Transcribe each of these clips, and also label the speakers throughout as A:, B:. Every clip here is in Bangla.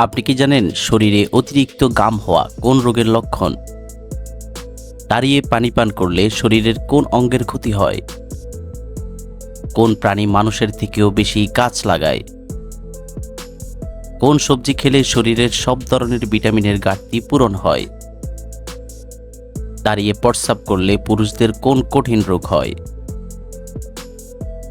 A: আপনি কি জানেন শরীরে অতিরিক্ত গাম হওয়া কোন রোগের লক্ষণ? দাঁড়িয়ে পানি পান করলে শরীরের কোন অঙ্গের ক্ষতি হয়? কোন প্রাণী মানুষের থেকেও বেশি গাছ লাগায়? কোন সবজি খেলে শরীরের সব ধরনের ভিটামিনের ঘাটতি পূরণ হয়? দাঁড়িয়ে প্রস্রাব করলে পুরুষদের কোন কঠিন রোগ হয়?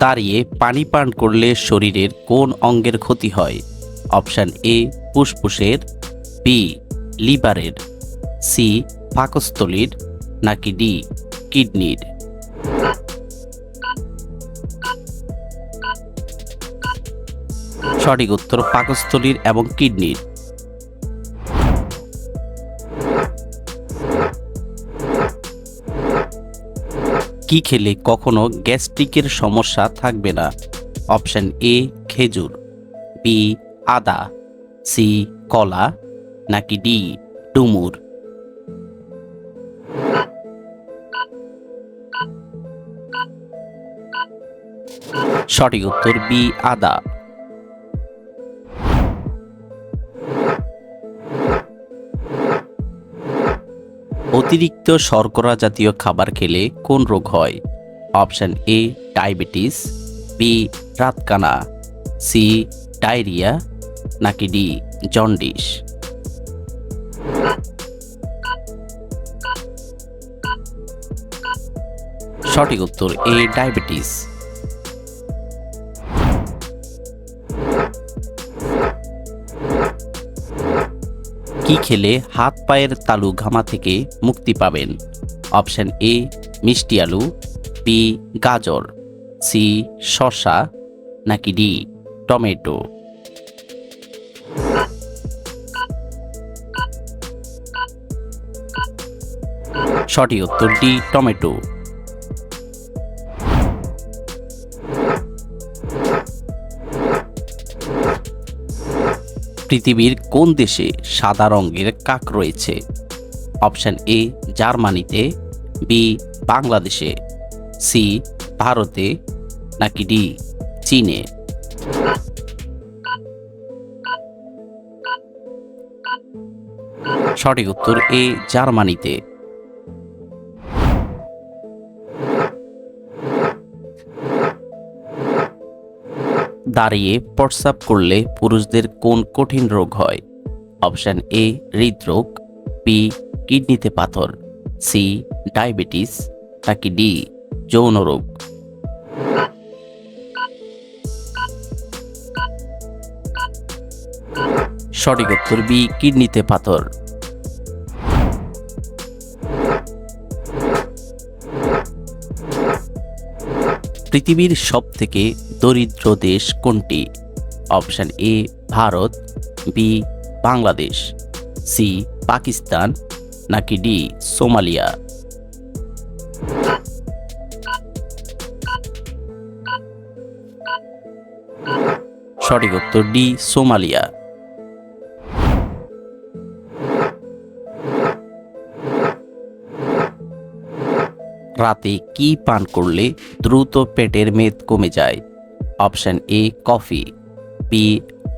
A: দাঁড়িয়ে পানি পান করলে শরীরের কোন অঙ্গের ক্ষতি হয়? অপশান এ, ফুসফুসের, বি, লিভারের, সি, পাকস্থলীর, নাকি ডি, কিডনির। সঠিক উত্তর পাকস্থলীর এবং কিডনির। কি খেলে কখনো গ্যাস্ট্রিকের সমস্যা থাকবে না? অপশান এ, খেজুর, বি, আদা, সি, কলা, নাকি ডি, ডুমুর? সঠিক উত্তর বি, আদা। অতিরিক্ত শর্করা জাতীয় খাবার খেলে কোন রোগ হয়? অপশান এ, ডায়াবেটিস, বি, রাতকানা, সি, ডায়রিয়া, নাকি ডি, জন্ডিস। সঠিক উত্তর এ, ডায়াবেটিস। কি খেলে হাত পায়ের তালু ঘামা থেকে মুক্তি পাবেন? অপশন এ, মিষ্টি আলু বি গাজর সি শসা, নাকি ডি টমেটো। সঠিক উত্তর ডি টমেটো। পৃথিবীর কোন দেশে সাদা রঙের কাক রয়েছে? অপশন এ, জার্মানিতে, বি, বাংলাদেশে, সি, ভারতে, নাকি ডি, চীনে? সঠিক উত্তর এ, জার্মানিতে। দাঁড়িয়ে প্রস্রাব করলে পুরুষদের কোন কঠিন রোগ হয়? অপশান এ, হৃদরোগ, বি, কিডনিতে পাথর, সি, ডায়াবেটিস, নাকি ডি, যৌন রোগ। সঠিক উত্তর বি, কিডনিতে পাথর। পৃথিবীর সবথেকে দরিদ্র দেশ কোনটি? Option A, Bharat, B, Bangladesh, C, Pakistan, নাকি ডি, সোমালিয়া? সঠিক উত্তর ডি, সোমালিয়া। রাতে কি পান করলে দ্রুত পেটের মেদ কমে যায়? অপশান এ, কফি, বি,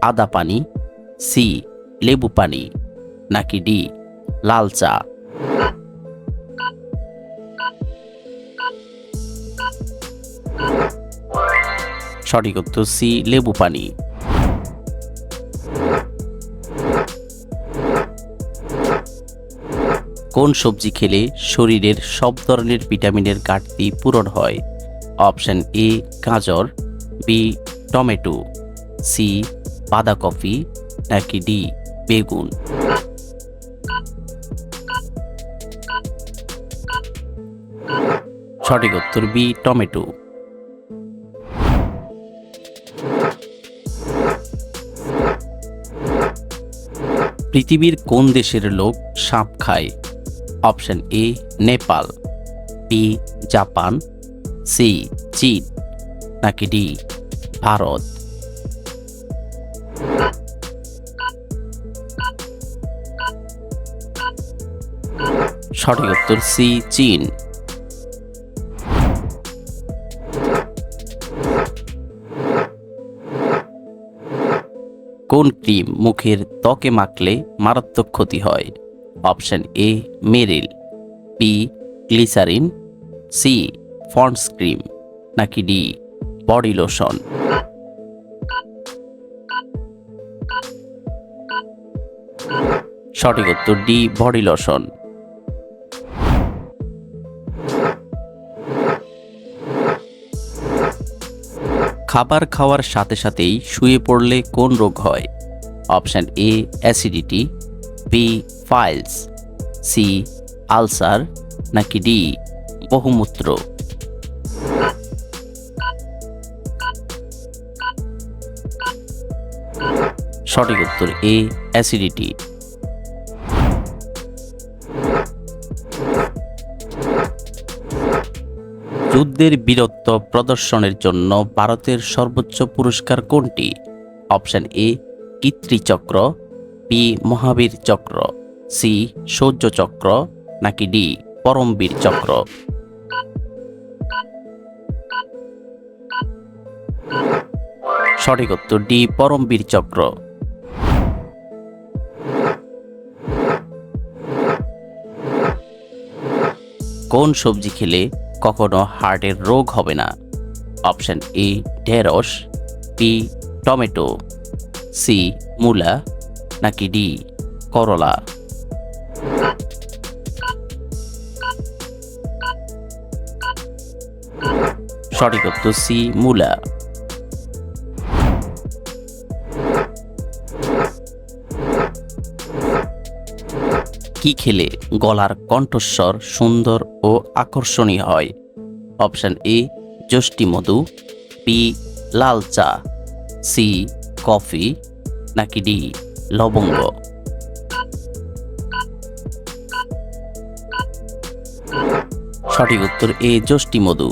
A: আদা পানি, সি, লেবু পানি, নাকি ডি, লাল চা। সঠিক উত্তর সি, লেবু পানি। কোন সবজি খেলে শরীরের সব ধরনের ভিটামিনের ঘাটতি পূরণ হয়? অপশন এ, গাজর, বি, টমেটো, সি, বাঁধাকপি, নাকি ডি, বেগুন? সঠিক উত্তর বি, টমেটো। পৃথিবীর কোন দেশের লোক সাপ খায়? Option A, Nepal, B, Japan, C, চীন, নাকি ডি, ভারত। সঠিক উত্তর সি, চীন। কোন ক্রিম মুখের ত্বকে মাখলে মারাত্মক ক্ষতি হয়? Option A, Meril B glycerine C Pond's cream, নাকি ডি বডি লোশন। সঠিক উত্তর ডি বডি লোশন। খাবার খাওয়ার সাথে সাথেই শুয়ে পড়লে কোন রোগ হয়? Option A, acidity B piles, C ulcer, নাকি ডি বহুমূত্র? সঠিক উত্তর এ, অ্যাসিডিটি। যুদ্ধের বীরত্ব প্রদর্শনের জন্য ভারতের সর্বোচ্চ পুরস্কার কোনটি? অপশন এ কীর্তি চক্র বি, মহাবীর চক্র, সি, সৌর্য চক্র, নাকি ডি পরমবীর চক্র? সঠিক উত্তর ডি পরমবীর চক্র। কোন সবজি খেলে কখনো হার্টের রোগ হবে না? অপশন এ, ঢেঁড়স, বি, টমেটো, সি, মূলা নাকি ডি? করলা। সঠিক উত্তর সি, মূলা। কি খেলে গলার কণ্ঠস্বর সুন্দর ও আকর্ষণীয় হয়? অপশন এ, যষ্টি মধু, বি, লাল চা, সি, কফি, নাকি ডি? লবঙ্গ। সঠিক উত্তর এ যষ্টি মধু।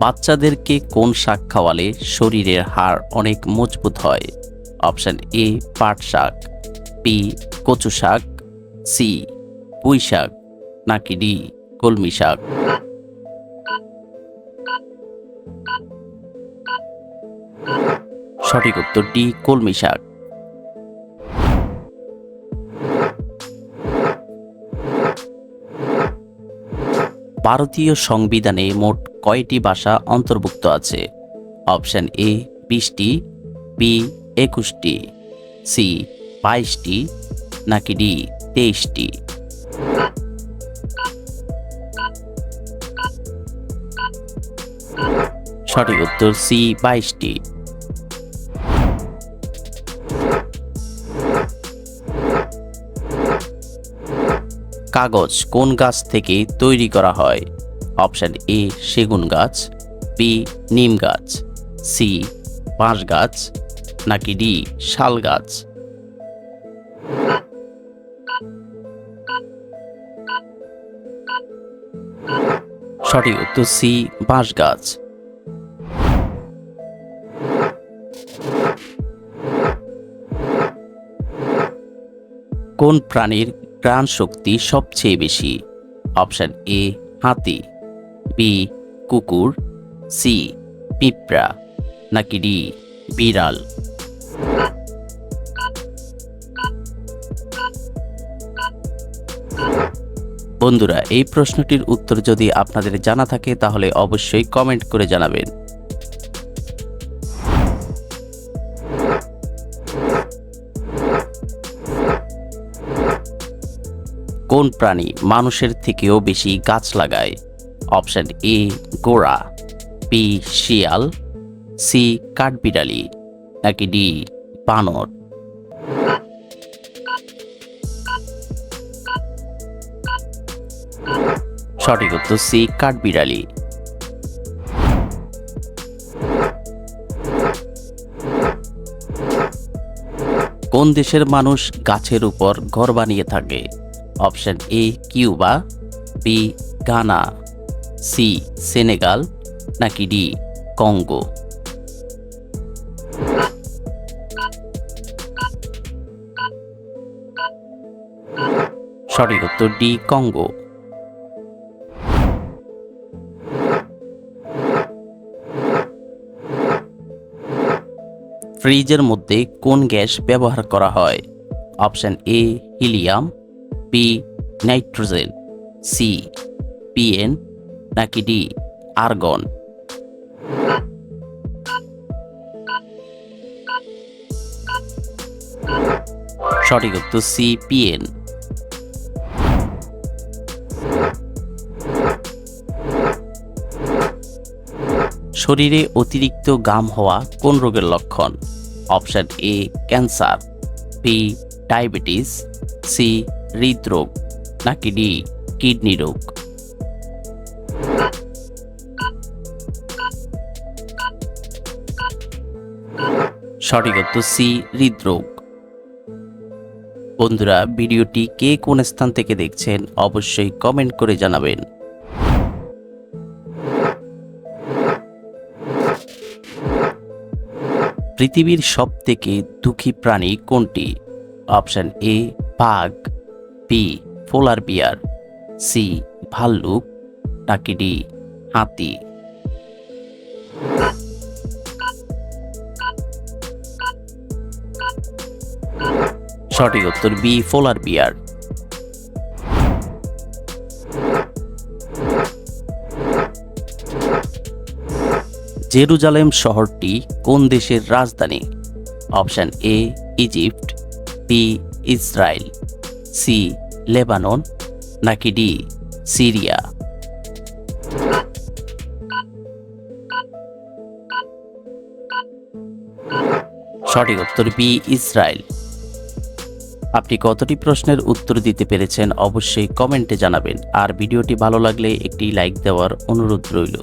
A: বাচ্চাদেরকে কোন শাক খাওয়ালে শরীরের হাড় অনেক মজবুত হয়? অপশন এ, পাট শাক বি কচু শাক সি পুঁই শাক, নাকি ডি কলমি শাক? সঠিক উত্তর ডি কলমি শাক। ভারতীয় সংবিধানে মোট কয়টি ভাষা অন্তর্ভুক্ত আছে? অপশন এ, বিশটি, বি, একুশটি, সি, বাইশটি, নাকি ডি, তেইশটি? সঠিক উত্তর সি, বাইশটি। কাগজ কোন গাছ থেকে তৈরি করা হয়? অপশান এ, সেগুন গাছ, বি, নিম গাছ, সি, বাঁশ গাছ, নাকি ডি, শাল গাছ? সঠিক উত্তর সি, বাঁশ গাছ। কোন প্রাণীর প্রাণ শক্তি সবচেয়ে বেশি। অপশান এ, হাতি। বি, কুকুর। সি, পিঁপড়া। নাকি ডি, বিড়াল। বন্ধুরা, এই প্রশ্নটির উত্তর যদি আপনাদের জানা থাকে, তাহলে অবশ্যই কমেন্ট করে জানাবেন। কোন প্রাণী মানুষের থেকেও বেশি গাছ লাগায়। অপশান এ, গোড়া, বি, শিয়াল, সি, কাঠবিড়ালি, নাকি ডি, বানর। সঠিক উত্তর সি, কাঠবিড়ালি। কোন দেশের মানুষ গাছের উপর ঘর বানিয়ে থাকে? Option A, Cuba, B, Ghana, C, Senegal, নাকি ডি, কঙ্গো। সঠিক উত্তর ডি, কঙ্গো। ফ্রিজের মধ্যে কোন গ্যাস ব্যবহার করা হয়? Option A, helium B, nitrogen, C, PN, নাকি ডি, আর্গন। সঠিক উত্তর সি, পিএন। শরীরে অতিরিক্ত গাম হওয়া কোন রোগের লক্ষণ? Option A, cancer, B, diabetes, C হৃদরোগ নাকি ডি, কিডনি রোগ? সঠিক উত্তর সি, হৃদরোগ। বন্ধুরা, ভিডিওটি কে কোন স্থান থেকে দেখছেন অবশ্যই কমেন্ট করে জানাবেন। পৃথিবীর সব থেকে দুঃখী প্রাণী কোনটি? অপশন এ, বাঘ। বি পোলার বিয়ার। সি, ভাল্লুক, নাকি ডি, হাতি। সঠিক উত্তর বি, পোলার বিয়ার। জেরুজালেম শহরটি কোন দেশের রাজধানী? Option A, Egypt, B Israel C, Lebanon, নাকি ডি, সিরিয়া? সঠিক উত্তর বি, ইসরায়েল। আপনি কতটি প্রশ্নের উত্তর দিতে পেরেছেন অবশ্যই কমেন্টে জানাবেন। আর ভিডিওটি ভালো লাগলে একটি লাইক দেওয়ার অনুরোধ রইল।